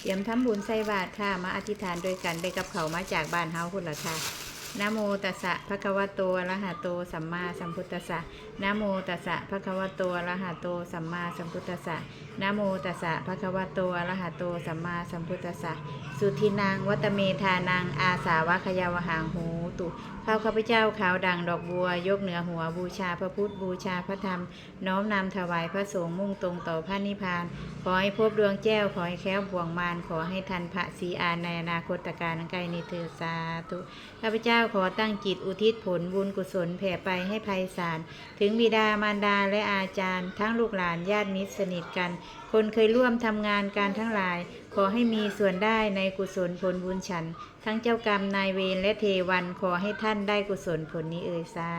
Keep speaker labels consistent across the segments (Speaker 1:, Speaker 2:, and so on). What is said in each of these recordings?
Speaker 1: เตรียมทำบุญใส่บาตรค่ะ มาอธิษฐานโดยกันไปกับเขามาจากบ้านเฮาคุณละค่ะ นะโมตัสสะภะคะวะโตอะระหะโตสัมมาสัมพุทธัสสะนะโมตัสสะภะคะวะโตอะระหะโตสัมมาสัมพุทธัสสะนะโมตัสสะภะคะวะโตอะระหะโตสัมมาสัมพุทธัสสะสุทินางวัตเมธานางอาสาวะขยาวหางหูตุข้าข้าพเจ้าขาวดังดอกบัว ยกเหนือหัวบูชาพระพุทธบูชาพระธรรม น้อมนำถวายพระสงฆ์มุ่งตรงต่อพระนิพพาน ขอให้พบดวงแก้วขอให้แค้วบ่วงมารขอให้ทันพระศีอานในอนาคตการอันใกลนี้เถิดสาธุข้าพเจ้าขอตั้งจิตอุทิศผลบุญกุศลแผ่ไปให้ภัยสารถึงบิดามารดาและอาจารย์ ทั้งลูกหลานญาติมิตรสนิทกัน คนเคยร่วมทำงานการทั้งหลาย ขอให้มีส่วนได้ในกุศลผลบุญฉัน ทั้งเจ้ากรรมนายเวรและเทวันขอให้ท่านได้กุศลผลนี้เอ่ยสา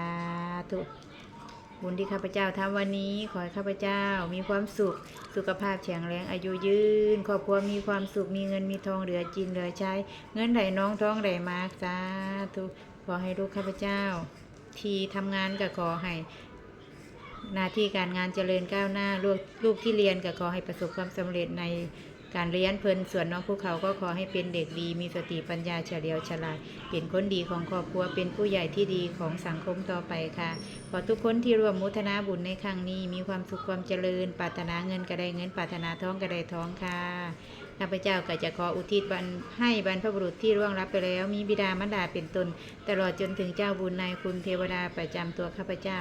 Speaker 1: ธุ บุญที่ข้าพเจ้าทำวันนี้ ขอให้ข้าพเจ้ามีความสุข สุขภาพแข็งแรงอายุยืน ครอบครัวมีความสุขมีเงินมีทองเหลือกินเหลือใช้ เงินไหลน้องท้องไหลมากสาธุขอให้ลูกข้าพเจ้า ที่ทำงานก็ขอให้หน้าที่การงานเจริญก้าวหน้าลูกลูกที่เรียนก็ขอให้ประสบความสำเร็จใน การเรียนเพลินส่วนน้องภูเขาก็ขอให้เป็นเด็กดี มีสติปัญญาเฉลียวฉลาด เป็นคนดีของครอบครัว เป็นผู้ใหญ่ที่ดีของสังคมต่อไปค่ะ ขอทุกคนที่ร่วมมุทนาบุญในครั้งนี้ มีความสุขความเจริญ ปรารถนาเงินก็ได้เงิน ปรารถนาท้องก็ได้ท้องค่ะ ข้าพเจ้าก็จะขออุทิศบันให้บรรพบุรุษที่ร่วงรับไปแล้ว มีบิดามารดาเป็นตน ตลอดจนถึงเจ้าบุญนายคุณเทวดาประจำตัวข้าพเจ้า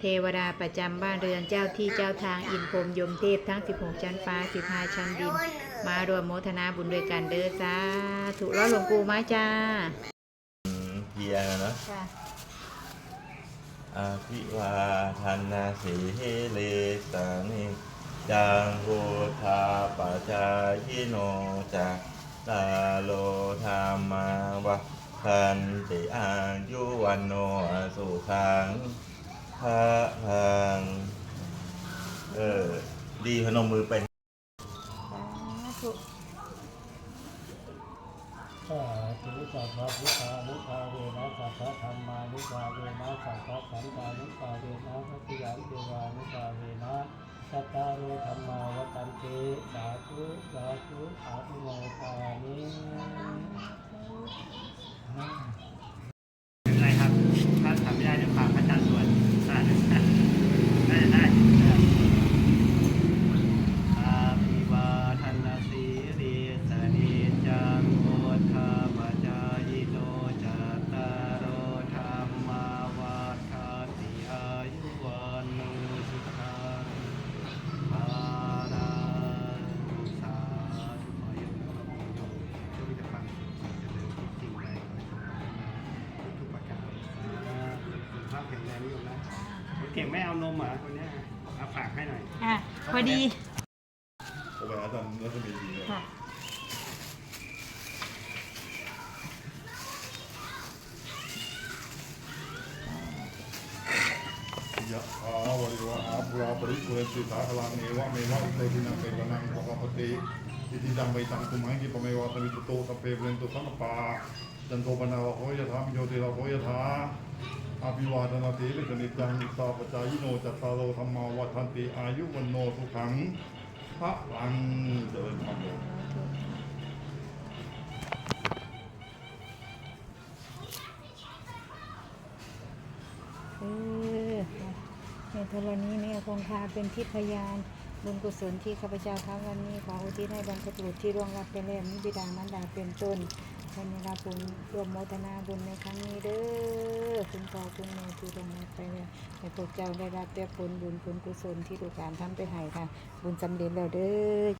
Speaker 1: เทวดาประจำบ้านเรือนเจ้าที่เจ้าทางอินพรหมยมเทพทั้ง 16 ชั้นฟ้า 15 ชั้นดิน มารวมโมทนาบุญด้วยกันเด้อจ้าถูกแล้วหลวงปู่มาจ้า
Speaker 2: อืมเพียงอะเนาะ
Speaker 1: ค่ะ
Speaker 2: อาภิวาทานาสีเฮเลสานิจังโหทาปะจายโนจักตาโลธรรมาวะคันติอายุวันโนสุขังพระพังเออ ดีพนมมือเป็น
Speaker 1: สาธุ
Speaker 3: สัพพะพุทธานุภาเวนะสัพพะธรรมานุภาเวนะสัพพะสังฆานุภาเวนะสัพพยันเทวานุภาเวนะ ตตาโรธรรมาวตันเตสาธุสาธุสาธุโมา
Speaker 4: เก่งไม่เอานมเหรอคนเนี้ยเอาฝากให้หน่อย
Speaker 1: อะพอดี
Speaker 5: โอ้ไปอาจารย์รัศมีดีเลย
Speaker 1: ค่ะ
Speaker 5: ยะอาวริวะอาภุราปริปุเรนติสาคลังเนวะเมวะอิโตทินังเปกนังปะกปติอิทิตังไมตังตุมังกิปะเมวะสมิตุโตสัพเพเปเรนตุสังกปาจันโทปนาวะโหยะถามิโยติระโหยะถา อาภิวาทนาติลิสนิจังนิสาปจายโนจัตตารโอธรรมาวัฏันติอายุวันโนสุขังพระลังเดินทางเลย
Speaker 1: เออในธรณีเนี้คงคาเป็นทิพยานบุญกุศลที่ข้าพเจ้าทำวันนี้ขออุทิศให้บรรพบุรุษที่ร่วงรับไปแล้วมีบิดามารดาเป็นต้นท่านได้รับบุญร่วมโมทนาบุญในครั้งนี้เด้อ คุณพ่อคุณแม่ที่ร่วงรับไปแล้วให้พวกเจ้าได้รับแต่ผลบุญผลกุศลที่ดูการทำไปให้ค่ะ บุญสำเร็จแล้วเด้อ